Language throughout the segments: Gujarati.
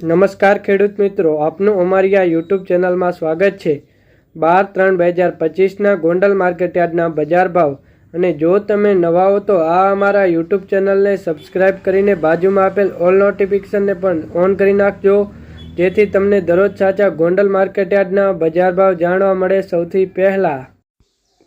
નમસ્કાર ખેડૂત મિત્રો, આપનું અમારી આ યુટ્યુબ ચેનલમાં સ્વાગત છે. બાર ત્રણ બે હજાર પચીસના ગોંડલ માર્કેટયાર્ડના બજાર ભાવ. અને જો તમે નવા હો તો આ અમારા યુટ્યુબ ચેનલને સબસ્ક્રાઈબ કરીને બાજુમાં આપેલ ઓલ નોટિફિકેશનને પણ ઓન કરી નાખજો. જેથી તમને દરરોજ સાચા ગોંડલ માર્કેટયાર્ડના બજાર ભાવ જાણવા મળે સૌથી પહેલાં.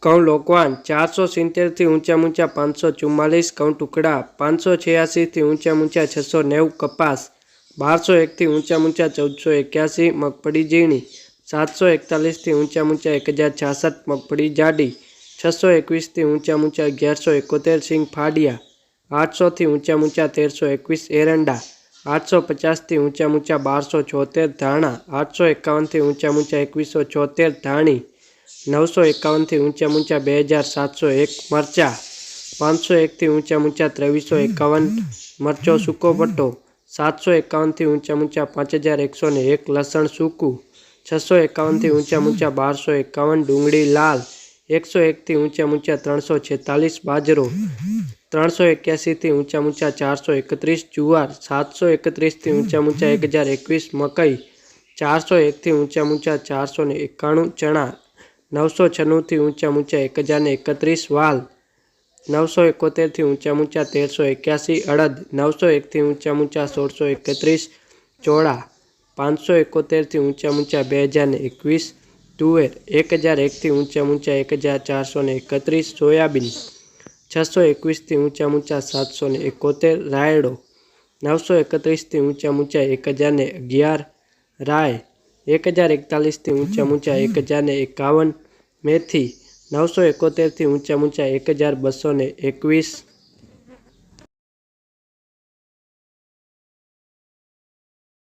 ઘઉં લોકવાન, ચારસો સિત્તેરથી ઊંચા ઊંચા પાંચસો ચુમ્માલીસ ઘઉં ટુકડા, પાંચસો છ્યાસીથી ઊંચા ઊંચા છસો નેવું કપાસ બારસો એકથી ઊંચા ઊંચા ચૌદસો એક્યાસી મગફળી ઝીણી, સાતસો એકતાલીસથી ઊંચા ઊંચા એક હજાર છાસઠ મગફળી જાડી, છસો એકવીસથી ઊંચા ઊંચા અગિયારસો એકોતેર સિંગ ફાડિયા, આઠસોથી ઊંચા ઊંચા તેરસો એકવીસ એરંડા, આઠસો પચાસથી ઊંચા ઊંચા બારસો છોતેર ધાણા, આઠસો એકાવનથી ઊંચા ઊંચા એકવીસો છોતેર ધાણી, નવસો એકાવનથી ઊંચા ઊંચા બે હજાર સાતસો એક મરચા, પાંચસો એકથી ઊંચા ઊંચા ત્રેવીસો એકાવન મરચો સૂકો પટ્ટો સાતસો એકાવનથી ઊંચા ઊંચા પાંચ હજાર એકસો ને એક લસણ સૂકું, છસો એકાવનથી ઊંચા ઊંચા બારસો એકાવન ડુંગળી લાલ, એકસો એકથી ઊંચા ઊંચા ત્રણસો છેતાલીસ બાજરો, ત્રણસો એક્યાસીથી ઊંચા ઊંચા ચારસો એકત્રીસ જુવાર, સાતસો એકત્રીસથી ઊંચા ઊંચા એક હજાર એકવીસ મકઈ, ચારસો એકથી ઊંચા ઊંચા ચારસો ને એકાણું ચણા, નવસો છન્નુંથી ઊંચા ઊંચા એક હજાર એકત્રીસ વાલ નવસો એકોતેરથી ઊંચા ઊંચા તેરસો એક્યાસી અડદ, નવસો એકથી ઊંચા ઊંચા સોળસો એકત્રીસ, ચોળા પાંચસો એકોતેરથી ઊંચા ઊંચા બે હજાર ને એકવીસ, તુવેર એક હજાર એકથી ઊંચા ઊંચા એક હજાર ચારસો ને એકત્રીસ, સોયાબીન છસો એકવીસથી ઊંચા ઊંચા સાતસો ને એકોતેર, રાયડો નવસો એકત્રીસથી ઊંચા ઊંચા એક હજાર ને અગિયાર, રાય એક હજાર એકતાલીસથી ઊંચા ઊંચા એક હજાર ને એકાવન, મેથી નવસો એકોતેરથી ઊંચા ઊંચા એક હજાર બસો એકવીસ